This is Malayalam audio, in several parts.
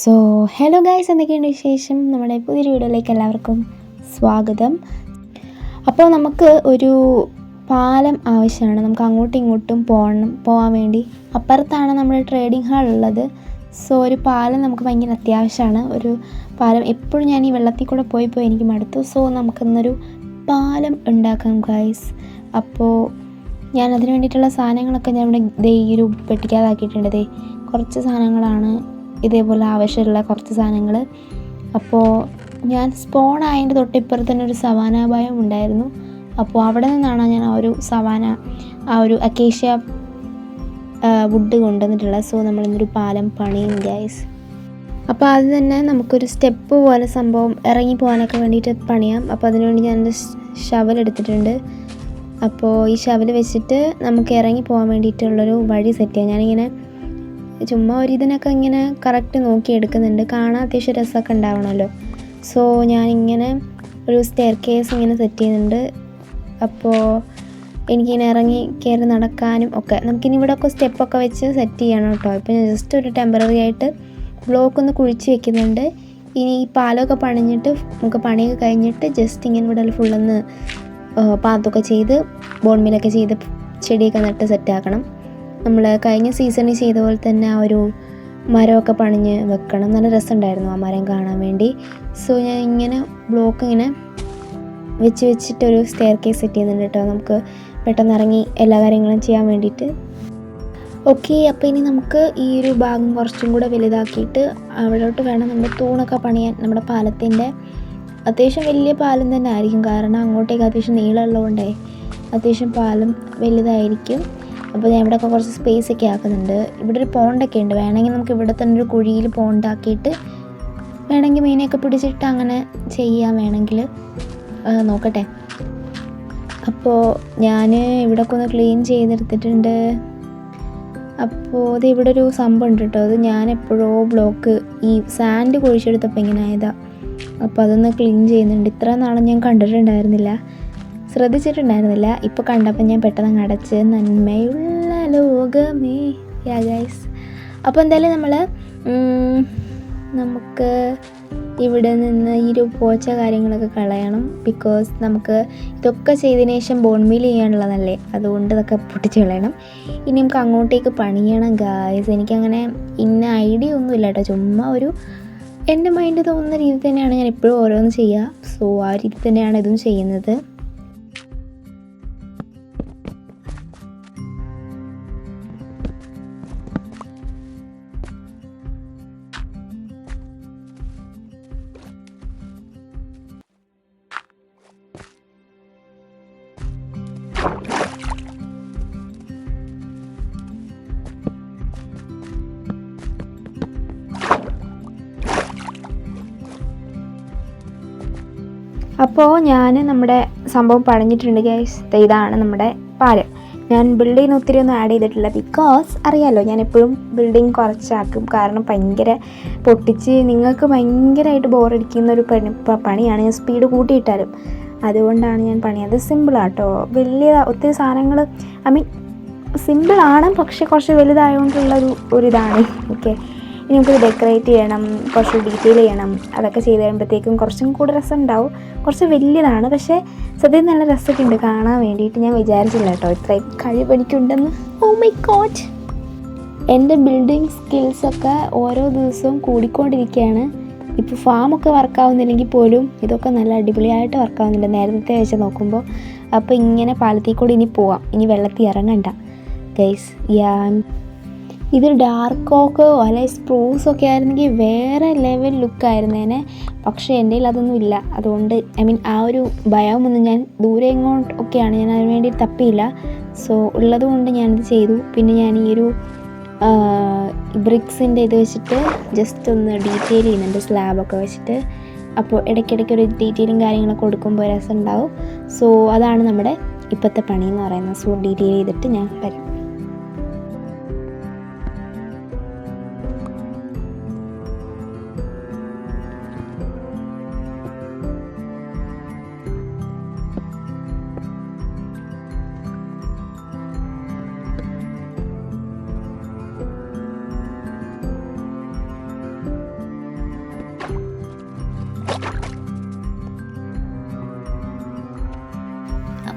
സോ ഹലോ ഗായ്സ് എന്തൊക്കെയുണ്ട് വിശേഷം? നമ്മുടെ പുതിയൊരു വീഡിയോയിലേക്ക് എല്ലാവർക്കും സ്വാഗതം. അപ്പോൾ നമുക്ക് ഒരു പാലം ആവശ്യമാണ്. നമുക്ക് അങ്ങോട്ടും ഇങ്ങോട്ടും പോകണം പോകാൻ വേണ്ടി. അപ്പുറത്താണ് നമ്മുടെ ട്രേഡിംഗ് ഹാൾ ഉള്ളത്. സോ ഒരു പാലം നമുക്ക് ഭയങ്കര അത്യാവശ്യമാണ്. ഒരു പാലം എപ്പോഴും ഞാൻ ഈ വെള്ളത്തിൽ കൂടെ പോയി പോയി എനിക്ക് മടുത്തു. സോ നമുക്കിന്നൊരു പാലം ഉണ്ടാക്കാം ഗായ്സ് അപ്പോൾ ഞാൻ അതിന് വേണ്ടിയിട്ടുള്ള സാധനങ്ങളൊക്കെ ഞാൻ ഇവിടെ ദേ ഈ ഒരു പെട്ടിക്കകത്താക്കിയിട്ടുണ്ട് കുറച്ച് സാധനങ്ങളാണ് ഇതേപോലെ ആവശ്യമുള്ള കുറച്ച് സാധനങ്ങൾ അപ്പോൾ ഞാൻ സ്പോൺ ആയതിന്റെ തൊട്ടിപ്പുറത്ത് തന്നെ ഒരു സവാന ഭയം ഉണ്ടായിരുന്നു. അപ്പോൾ അവിടെ നിന്നാണ് ഞാൻ ആ ഒരു സവാന ആ ഒരു അക്കേഷ്യ വുഡ് കൊണ്ടുവന്നിട്ടുള്ളത് സോ നമ്മളിന്നൊരു പാലം പണിയും ഗൈസ് അപ്പോൾ അത് തന്നെ നമുക്കൊരു സ്റ്റെപ്പ് പോലെ സംഭവം ഇറങ്ങി പോകാനൊക്കെ വേണ്ടിയിട്ട് പണിയാം. അപ്പോൾ അതിനുവേണ്ടി ഞാൻ ഷവൽ എടുത്തിട്ടുണ്ട്. അപ്പോൾ ഈ ഷവൽ വെച്ചിട്ട് നമുക്ക് ഇറങ്ങി പോകാൻ വേണ്ടിയിട്ടുള്ളൊരു വഴി സെറ്റ് ചെയ്യാം. ഞാനിങ്ങനെ ചുമ്മാ ഒരു ഇതിനൊക്കെ ഇങ്ങനെ കറക്റ്റ് നോക്കി എടുക്കുന്നുണ്ട്. കാണാൻ അത്യാവശ്യം രസമൊക്കെ ഉണ്ടാവണമല്ലോ. സോ ഞാനിങ്ങനെ ഒരു സ്റ്റെയർ കേസ് ഇങ്ങനെ സെറ്റ് ചെയ്യുന്നുണ്ട്. അപ്പോൾ എനിക്കിങ്ങനെ ഇറങ്ങി കയറി നടക്കാനും ഒക്കെ. നമുക്കിനി ഇവിടെ ഒക്കെ സ്റ്റെപ്പൊക്കെ വെച്ച് സെറ്റ് ചെയ്യണം കേട്ടോ. ഇപ്പോൾ ഞാൻ ജസ്റ്റ് ഒരു ടെമ്പററി ആയിട്ട് ബ്ലോക്ക് ഒന്ന് കുഴിച്ച് വെക്കുന്നുണ്ട്. ഇനി ഈ പാലമൊക്കെ പണിഞ്ഞിട്ട് നമുക്ക് പണിയൊക്കെ കഴിഞ്ഞിട്ട് ജസ്റ്റ് ഇങ്ങനെ ഇവിടെ ഫുള്ളൊന്ന് പാത്തൊക്കെ ചെയ്ത് ബോൺമിലൊക്കെ ചെയ്ത് ചെടിയൊക്കെ നട്ട് സെറ്റാക്കണം നമ്മൾ കഴിഞ്ഞ സീസണിൽ ചെയ്ത പോലെ തന്നെ ആ ഒരു മരമൊക്കെ പണിഞ്ഞ് വെക്കണം. നല്ല രസമുണ്ടായിരുന്നു ആ മരം കാണാൻ വേണ്ടി. സോ ഞാൻ ഇങ്ങനെ ബ്ലോക്ക് ഇങ്ങനെ വെച്ച് വെച്ചിട്ടൊരു സ്റ്റെയർ കേസ് സെറ്റ് ചെയ്യുന്നുണ്ട് കേട്ടോ. നമുക്ക് പെട്ടെന്ന് ഇറങ്ങി എല്ലാ കാര്യങ്ങളും ചെയ്യാൻ വേണ്ടിയിട്ട്. ഓക്കെ അപ്പോൾ ഇനി നമുക്ക് ഈ ഒരു ഭാഗം കുറച്ചും കൂടെ വലുതാക്കിയിട്ട് അവിടോട്ട് വേണം നമ്മൾ തൂണൊക്കെ പണിയാൻ. നമ്മുടെ പാലത്തിന്റെ അത്യാവശ്യം വലിയ പാലം തന്നെ ആയിരിക്കും. കാരണം അങ്ങോട്ടേക്ക് അത്യാവശ്യം നീളമുള്ളതുകൊണ്ടേ അത്യാവശ്യം പാലം വലുതായിരിക്കും. അപ്പോൾ ഞാൻ ഇവിടെയൊക്കെ കുറച്ച് സ്പേസ് ഒക്കെ ആക്കുന്നുണ്ട്. ഇവിടെ ഒരു പോണ്ടൊക്കെ ഉണ്ട്. വേണമെങ്കിൽ നമുക്ക് ഇവിടെ തന്നെ ഒരു കുഴിയിൽ പോണ്ടാക്കിയിട്ട് വേണമെങ്കിൽ മീനെയൊക്കെ പിടിച്ചിട്ട് അങ്ങനെ ചെയ്യാം വേണമെങ്കിൽ. നോക്കട്ടെ. അപ്പോൾ ഞാൻ ഇവിടെയൊക്കെ ഒന്ന് ക്ലീൻ ചെയ്തെടുത്തിട്ടുണ്ട്. അപ്പോൾ ഇത് ഇവിടെ ഒരു സംഭവം ഉണ്ട് കേട്ടോ. അത് ഞാൻ എപ്പോഴോ ബ്ലോക്ക് ഈ സാൻഡ് കുഴിച്ചെടുത്തപ്പോൾ ഇങ്ങനെ ആയതാണ് അപ്പോൾ അതൊന്ന് ക്ലീൻ ചെയ്യുന്നുണ്ട്. ഇത്ര നാളും ഞാൻ കണ്ടിട്ടുണ്ടായിരുന്നില്ല. ശ്രദ്ധിച്ചിട്ടുണ്ടായിരുന്നില്ല. ഇപ്പോൾ കണ്ടപ്പോൾ ഞാൻ പെട്ടെന്ന് അടച്ച് നന്മയുള്ള ലോകമേ. യാ ഗൈസ് അപ്പോൾ എന്തായാലും നമ്മൾ നമുക്ക് ഇവിടെ നിന്ന് ഈ ഒരു പോച്ച കാര്യങ്ങളൊക്കെ കളയണം. ബിക്കോസ് നമുക്ക് ഇതൊക്കെ ചെയ്തതിന് ശേഷം ബോൺമീൽ ചെയ്യാനുള്ളതല്ലേ? അതുകൊണ്ട് ഇതൊക്കെ പൊട്ടിച്ച് കളയണം. ഇനി നമുക്ക് അങ്ങോട്ടേക്ക് പണിയണം ഗായ്സ് എനിക്കങ്ങനെ ഇന്ന ഐഡിയ ഒന്നുമില്ല കേട്ടോ. ചുമ്മാ ഒരു എന്റെ മൈൻഡ് തോന്നുന്ന രീതി തന്നെയാണ് ഞാൻ എപ്പോഴും ഓരോന്ന് ചെയ്യുക സോ ആ രീതി തന്നെയാണ് ഇതും ചെയ്യുന്നത്. അപ്പോൾ ഞാൻ നമ്മുടെ സംഭവം പടഞ്ഞിട്ടുണ്ട് ഗൈസ് ഇതാണ് നമ്മുടെ പാൽ. ഞാൻ ബിൽഡിങ്ങിന് ഒത്തിരി ഒന്നും ആഡ് ചെയ്തിട്ടില്ല ബിക്കോസ് അറിയാമല്ലോ ഞാൻ എപ്പോഴും ബിൽഡിങ് കുറച്ചാക്കും. കാരണം ഭയങ്കര പൊട്ടിച്ച് നിങ്ങൾക്ക് ഭയങ്കരമായിട്ട് ബോറടിക്കുന്ന ഒരു പണി പണിയാണ് ഞാൻ സ്പീഡ് കൂട്ടിയിട്ടാലും. അതുകൊണ്ടാണ് ഞാൻ പണി. അത് സിമ്പിളാട്ടോ വലിയ ഒത്തിരി സാധനങ്ങൾ ഐ മീൻ സിമ്പിളാണ് പക്ഷേ കുറച്ച് വലുതായതുകൊണ്ടുള്ളൊരു ഒരു ഇതാണ് ഓക്കെ ഇനി നമുക്കത് ഡെക്കറേറ്റ് ചെയ്യണം കുറച്ച് ഡീറ്റെയിൽ ചെയ്യണം അതൊക്കെ ചെയ്ത് കഴിയുമ്പോഴത്തേക്കും കുറച്ചും കൂടെ രസം ഉണ്ടാവും കുറച്ച് വലിയതാണ് പക്ഷേ സത്യം നല്ല രസമൊക്കെ ഉണ്ട്. കാണാൻ വേണ്ടിയിട്ട് ഞാൻ വിചാരിച്ചില്ല കേട്ടോ. ഇത്രയും കഴിവ് എനിക്കുണ്ടെന്ന് ഓ മൈ കോച്ച് എന്റെ ബിൽഡിംഗ് സ്കിൽസൊക്കെ ഓരോ ദിവസവും കൂടിക്കൊണ്ടിരിക്കുകയാണ്. ഇപ്പോൾ ഫാമൊക്കെ വർക്കാവുന്നില്ലെങ്കിൽ പോലും ഇതൊക്കെ നല്ല അടിപൊളിയായിട്ട് വർക്കാവുന്നില്ല നേരത്തെ വെച്ച് നോക്കുമ്പോൾ അപ്പോൾ ഇങ്ങനെ പാലത്തിൽ കൂടി ഇനി പോവാം. ഇനി വെള്ളത്തിൽ ഇറങ്ങണ്ട. ഗൈസ് ഞാൻ ഇത് ഡാർക്ക് ഓക്കോ അല്ലെങ്കിൽ സ്പ്രൂസ് ഒക്കെ ആയിരുന്നെങ്കിൽ വേറെ ലെവൽ ലുക്കായിരുന്നേനെ പക്ഷേ എന്റെ കയ്യിൽ അതൊന്നും ഇല്ല. അതുകൊണ്ട് ഐ മീൻ ആ ഒരു ഭയമൊന്നും ഞാൻ ദൂരെ എങ്ങോട്ട് ഒക്കെയാണ് ഞാൻ അതിന് വേണ്ടി തപ്പിയില്ല. സോ ഉള്ളതുകൊണ്ട് ഞാനിത് ചെയ്തു. പിന്നെ ഞാൻ ഈ ഒരു ബ്രിക്സിന്റെ ഇത് വെച്ചിട്ട് ജസ്റ്റ് ഒന്ന് ഡീറ്റെയിൽ ചെയ്യുന്നുണ്ട് സ്ലാബൊക്കെ വെച്ചിട്ട്. അപ്പോൾ ഇടയ്ക്കിടയ്ക്ക് ഒരു ഡീറ്റെയിലും കാര്യങ്ങളൊക്കെ കൊടുക്കുമ്പോൾ രസം ഉണ്ടാവും സോ അതാണ് നമ്മുടെ ഇപ്പോഴത്തെ പണി എന്ന് പറയുന്നത്. സോ ഡീറ്റെയിൽ ചെയ്തിട്ട് ഞാൻ വരാം.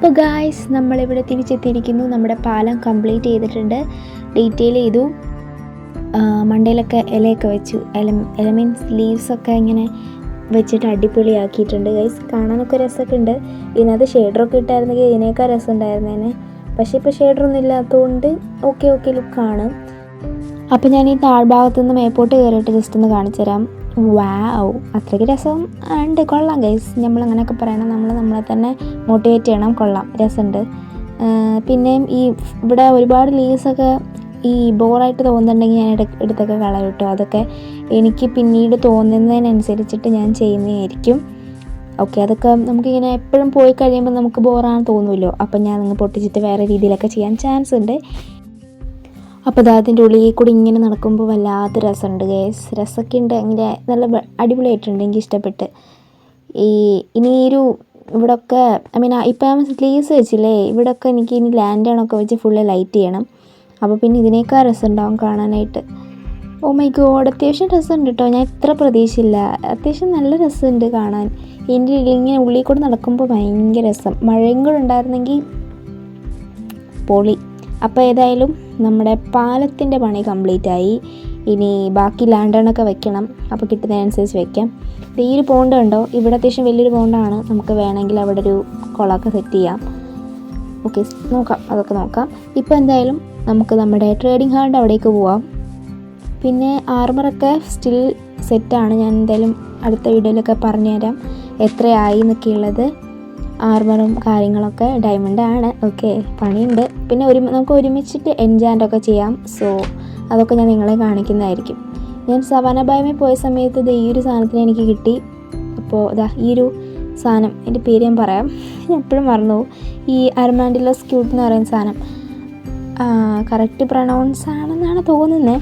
അപ്പോൾ ഗായ്സ് നമ്മളിവിടെ തിരിച്ചെത്തിയിരിക്കുന്നു. നമ്മുടെ പാലം കംപ്ലീറ്റ് ചെയ്തിട്ടുണ്ട്. ഡീറ്റെയിൽ ചെയ്തു. മണ്ടയിലൊക്കെ ഇലയൊക്കെ വെച്ചു. എല ഇല മീൻസ് ലീവ്സൊക്കെ ഇങ്ങനെ വെച്ചിട്ട് അടിപൊളിയാക്കിയിട്ടുണ്ട് ഗൈസ് കാണാനൊക്കെ രസമൊക്കെ ഉണ്ട് ഇതിനകത്ത് ഷെയ്ഡറൊക്കെ ഇട്ടായിരുന്നെങ്കിൽ ഇതിനേക്കാൾ രസം ഉണ്ടായിരുന്നേനെ. പക്ഷേ ഇപ്പോൾ ഷെയ്ഡറൊന്നും ഇല്ലാത്തതുകൊണ്ട് ഓക്കെ ഓക്കെ ലുക്കാണ് അപ്പോൾ ഞാൻ ഈ താഴ്ഭാഗത്തു നിന്ന് മേപ്പോട്ട് കയറിയിട്ട് ജസ്റ്റ് ഒന്ന് കാണിച്ചു തരാം വാവ് അത്രയ്ക്ക് രസം ഉണ്ട്. കൊള്ളാം ഗൈസ് നമ്മൾ അങ്ങനെയൊക്കെ പറയണം. നമ്മൾ നമ്മളെ തന്നെ മോട്ടിവേറ്റ് ചെയ്യണം. കൊള്ളാം. രസമുണ്ട്. പിന്നെയും ഈ ഇവിടെ ഒരുപാട് ലീവ്സൊക്കെ ഈ ബോറായിട്ട് തോന്നുന്നുണ്ടെങ്കിൽ ഞാൻ എടു- എടുത്തൊക്കെ കളയും അതൊക്കെ എനിക്ക് പിന്നീട് തോന്നുന്നതിനനുസരിച്ചിട്ട് ഞാൻ ചെയ്യുന്നതായിരിക്കും. ഓക്കെ അതൊക്കെ നമുക്കിങ്ങനെ എപ്പോഴും പോയി കഴിയുമ്പോൾ നമുക്ക് ബോറാണെന്ന് തോന്നുമല്ലോ അപ്പം ഞാൻ അങ്ങ് പൊട്ടിച്ചിട്ട് വേറെ രീതിയിലൊക്കെ ചെയ്യാൻ ചാൻസ് ഉണ്ട്. അപ്പോൾ അത് അതിന്റെ ഉള്ളിൽ കൂടി ഇങ്ങനെ നടക്കുമ്പോൾ വല്ലാത്ത രസമുണ്ട് ഗേസ് രസമൊക്കെ ഉണ്ട്. അങ്ങനെ നല്ല അടിപൊളിയായിട്ടുണ്ട് എനിക്ക് ഇഷ്ടപ്പെട്ട്. ഈ ഇനി ഒരു ഇവിടെയൊക്കെ ഐ മീൻ ഇപ്പം സ്ലീവ്സ് വെച്ചില്ലേ? ഇവിടൊക്കെ എനിക്ക് ഇനി ലാൻഡേണൊക്കെ വെച്ച് ഫുള്ള് ലൈറ്റ് ചെയ്യണം. അപ്പോൾ പിന്നെ ഇതിനേക്കാൾ രസം ഉണ്ടാവും കാണാനായിട്ട്. ഓ മൈ ഗോഡ് അത്യാവശ്യം രസമുണ്ട് കേട്ടോ ഞാൻ ഇത്ര പ്രതീക്ഷയില്ല. അത്യാവശ്യം നല്ല രസമുണ്ട് കാണാൻ. എന്റെ ഇങ്ങനെ ഉള്ളിൽ കൂടെ നടക്കുമ്പോൾ ഭയങ്കര രസം. മഴയും കൂടെ ഉണ്ടായിരുന്നെങ്കിൽ പൊളി. അപ്പോൾ ഏതായാലും നമ്മുടെ പാലത്തിന്റെ പണി കംപ്ലീറ്റ് ആയി. ഇനി ബാക്കി ലാൻഡേണൊക്കെ വെക്കണം. അപ്പോൾ കിട്ടുന്നതിനനുസരിച്ച് വെക്കാം. ഈ ഒരു പോണ്ട് ഉണ്ടോ ഇവിടെ അത്യാവശ്യം വലിയൊരു പോണ്ടാണ് നമുക്ക് വേണമെങ്കിൽ അവിടെ ഒരു കുളമൊക്കെ സെറ്റ് ചെയ്യാം. ഓക്കെ നോക്കാം. അതൊക്കെ നോക്കാം. ഇപ്പോൾ എന്തായാലും നമുക്ക് നമ്മുടെ ട്രേഡിംഗ് ഹാളിന്റെ അവിടേക്ക് പോവാം. പിന്നെ ആർമറൊക്കെ സ്റ്റിൽ സെറ്റാണ് ഞാൻ എന്തായാലും അടുത്ത വീഡിയോയിലൊക്കെ പറഞ്ഞുതരാം. എത്രയായി എന്നൊക്കെയുള്ളത്. ആർമറും കാര്യങ്ങളൊക്കെ ഡയമണ്ട് ആണ്. ഓക്കെ പണിയുണ്ട്. പിന്നെ ഒരു നമുക്ക് ഒരുമിച്ചിട്ട് എൻജാൻഡൊക്കെ ചെയ്യാം. സോ അതൊക്കെ ഞാൻ നിങ്ങളെ കാണിക്കുന്നതായിരിക്കും. ഞാൻ സവാന ബായമേ പോയ സമയത്ത് ഇത് ഈ ഒരു സാധനത്തിന് എനിക്ക് കിട്ടി. അപ്പോൾ ഇതാ ഈ ഒരു സാധനം എന്റെ പേര് ഞാൻ പറയാം. ഞാൻ എപ്പോഴും മറന്നു. ഈ അർമാൻഡിലസ് ക്യൂട്ട് എന്ന് പറയുന്ന സാധനം. കറക്റ്റ് പ്രൊണൗൺസ് ആണെന്നാണ് തോന്നുന്നത്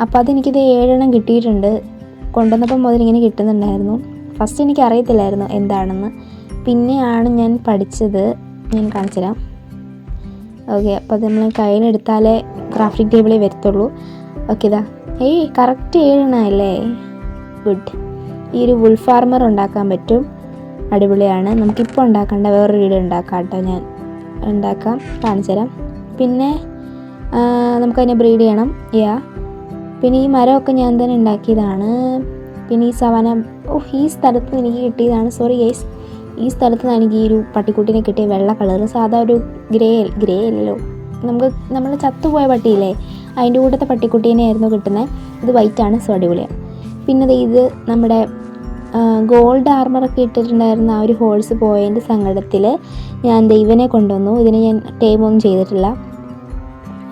അപ്പോൾ അതെനിക്കിത് ഏഴെണ്ണം കിട്ടിയിട്ടുണ്ട്. കൊണ്ടുവന്നപ്പം മുതൽ ഇങ്ങനെ കിട്ടുന്നുണ്ടായിരുന്നു. ഫസ്റ്റ് എനിക്ക് അറിയത്തില്ലായിരുന്നു എന്താണെന്ന്. പിന്നെയാണ് ഞാൻ പഠിച്ചത്. ഞാൻ കാണിച്ചു തരാം ഓക്കെ അപ്പോൾ നമ്മൾ കയ്യിലെടുത്താലേ ക്രാഫ്റ്റിംഗ് ടേബിളിൽ വരത്തുള്ളൂ. ഓക്കെ ഇതാ ഏയ് കറക്റ്റ് ഏഴെണ്ണമല്ലേ ഗുഡ് ഈ ഒരു വുൾ ഫാർമർ ഉണ്ടാക്കാൻ പറ്റും. അടിപൊളിയാണ്. നമുക്കിപ്പോൾ ഉണ്ടാക്കേണ്ട വേറൊരു വീഡിയോ ഉണ്ടാക്കാം കേട്ടോ ഞാൻ. ഉണ്ടാക്കാം കാണിച്ചു തരാം പിന്നെ നമുക്കതിനെ ബ്രീഡ് ചെയ്യണം. യാ പിന്നെ ഈ മരമൊക്കെ ഞാൻ തന്നെ ഉണ്ടാക്കിയതാണ്. പിന്നെ ഈ സവന ഓ ഈ സ്ഥലത്ത് എനിക്ക് കിട്ടിയതാണ്. സോറി ഗേസ് ഈ സ്ഥലത്ത് നിന്നാണെങ്കിൽ ഈ ഒരു പട്ടിക്കുട്ടീനെ കിട്ടിയ വെള്ള കളർ സാധാ ഒരു ഗ്രേ ഗ്രേ അല്ലല്ലോ. നമുക്ക് നമ്മൾ ചത്തുപോയ പട്ടിയില്ലേ അതിന്റെ കൂട്ടത്തെ പട്ടിക്കുട്ടീനെ ആയിരുന്നു കിട്ടുന്നത് ഇത് വൈറ്റ് ആണ് സോ അടിപൊളിയാണ്. പിന്നെ ഇത് നമ്മുടെ ഗോൾഡ് ആർമറൊക്കെ ഇട്ടിട്ടുണ്ടായിരുന്ന ആ ഒരു ഹോൾസ് പോയതിന്റെ സങ്കടത്തിൽ ഞാൻ ദൈവനെ കൊണ്ടുവന്നു. ഇതിനെ ഞാൻ ടേം ഒന്നും ചെയ്തിട്ടില്ല.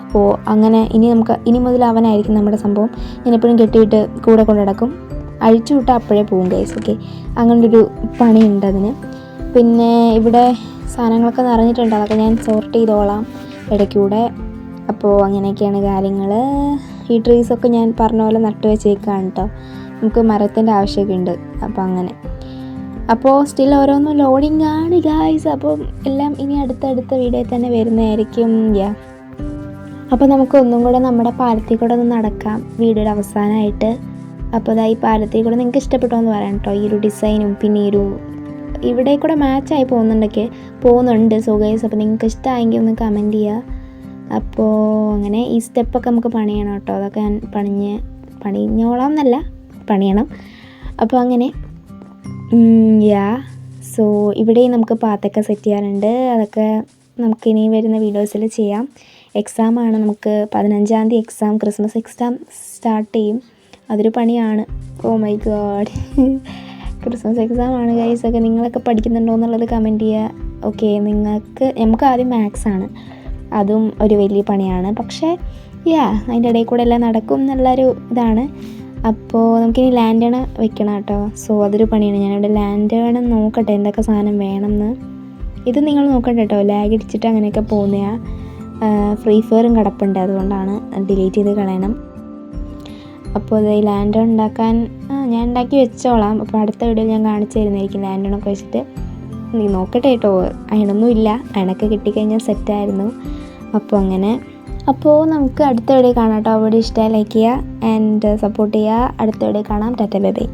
അപ്പോൾ അങ്ങനെ ഇനി നമുക്ക് ഇനി മുതൽ അവനായിരിക്കും നമ്മുടെ സംഭവം. ഞാൻ എപ്പോഴും കെട്ടിയിട്ട് കൂടെ കൊണ്ടു നടക്കും. അഴിച്ചു വിട്ടാൽ അപ്പോഴേ പോകും ഗൈസ് ഓക്കെ അങ്ങനൊരു പണിയുണ്ട് അതിന്. പിന്നെ ഇവിടെ സാധനങ്ങളൊക്കെ നിറഞ്ഞിട്ടുണ്ട്. അതൊക്കെ ഞാൻ സോർട്ട് ചെയ്തോളാം ഇടയ്ക്കൂടെ. അപ്പോൾ അങ്ങനെയൊക്കെയാണ് കാര്യങ്ങൾ ഈ ട്രീസൊക്കെ ഞാൻ പറഞ്ഞ പോലെ നട്ടു വെച്ചേക്കാണ് കേട്ടോ നമുക്ക് മരത്തിന്റെ ആവശ്യമൊക്കെ ഉണ്ട്. അപ്പോൾ അങ്ങനെ. അപ്പോൾ സ്റ്റിൽ ഓരോന്നും ലോഡിങ് ആണ് ഗായ്സ് അപ്പോൾ എല്ലാം ഇനി അടുത്തടുത്ത വീഡിയോയിൽ തന്നെ വരുന്നതായിരിക്കും. യാ അപ്പോൾ നമുക്ക് ഒന്നും കൂടെ നമ്മുടെ പാലത്തിൽ കൂടെ ഒന്ന് നടക്കാം വീഡിയോയുടെ അവസാനമായിട്ട്. അപ്പോൾ അതാ ഈ പാലത്തിൽ കൂടെ നിങ്ങൾക്ക് ഇഷ്ടപ്പെട്ടോ എന്ന് പറയാം കേട്ടോ ഈ ഒരു ഡിസൈനും പിന്നെ ഈ ഒരു ഇവിടെ കൂടെ മാച്ചായി പോകുന്നുണ്ടൊക്കെ പോകുന്നുണ്ട് സോ അപ്പോൾ നിങ്ങൾക്ക് ഇഷ്ടമായെങ്കിൽ ഒന്ന് കമന്റ് ചെയ്യുക അപ്പോൾ അങ്ങനെ ഈ സ്റ്റെപ്പൊക്കെ നമുക്ക് പണിയണം കേട്ടോ. അതൊക്കെ ഞാൻ പണിഞ്ഞ് പണിഞ്ഞോളാം എന്നല്ല പണിയണം. അപ്പോൾ അങ്ങനെ യാ സോ ഇവിടെയും നമുക്ക് പാത്തൊക്കെ സെറ്റ് ചെയ്യാറുണ്ട് അതൊക്കെ നമുക്ക് ഇനി വരുന്ന വീഡിയോസിൽ ചെയ്യാം. എക്സാമാണ് നമുക്ക് പതിനഞ്ചാം തീയതി എക്സാം ക്രിസ്മസ് എക്സാം സ്റ്റാർട്ട് ചെയ്യും. അതൊരു പണിയാണ്. Oh my God Christmas exam ആണ് ഗൈസ് ഒക്കെ നിങ്ങളൊക്കെ പഠിക്കുന്നുണ്ടോ എന്നുള്ളത് കമന്റ് ചെയ്യുക ഓക്കെ നിങ്ങൾക്ക് നമുക്ക് ആദ്യം മാത്സ് ആണ്. അതും ഒരു വലിയ പണിയാണ്. പക്ഷേ യാ അതിന്റെ ഇടയിൽ കൂടെ എല്ലാം നടക്കും എന്നുള്ളൊരു ഇതാണ്. അപ്പോൾ നമുക്കിനി ലാൻഡേൺ വെക്കണം കേട്ടോ. സോ അതൊരു പണിയാണ്. ഞാനിവിടെ ലാൻഡേൺ നോക്കട്ടെ എന്തൊക്കെ സാധനം വേണമെന്ന്. ഇത് നിങ്ങൾ നോക്കണ്ട കേട്ടോ. ലാഗ് അടിച്ചിട്ട് അങ്ങനെയൊക്കെ പോകുന്നതാണ് ഫ്രീ ഫയറും കിടപ്പുണ്ട്. അതുകൊണ്ടാണ് ഡിലീറ്റ് ചെയ്ത് കളയണം. അപ്പോൾ ഇത് ലാൻഡേൺ ഉണ്ടാക്കാൻ ഞാൻ ഉണ്ടാക്കി വെച്ചോളാം. അപ്പോൾ അടുത്ത വീഡിയോ ഞാൻ കാണിച്ചു തരുന്നതായിരിക്കും ലാൻഡോണൊക്കെ വെച്ചിട്ട്. നീ നോക്കട്ടെ കേട്ടോ. അയണൊന്നും ഇല്ല. അയണൊക്കെ കിട്ടിക്കഴിഞ്ഞാൽ സെറ്റായിരുന്നു അപ്പോൾ അങ്ങനെ. അപ്പോൾ നമുക്ക് അടുത്ത വീഡിയോ കാണാം കേട്ടോ. അവിടെ ഇഷ്ടമായി ലൈക്ക് ചെയ്യുക ആൻഡ് സപ്പോർട്ട് ചെയ്യുക. അടുത്ത വീഡിയോ കാണാം. Tata bye bye.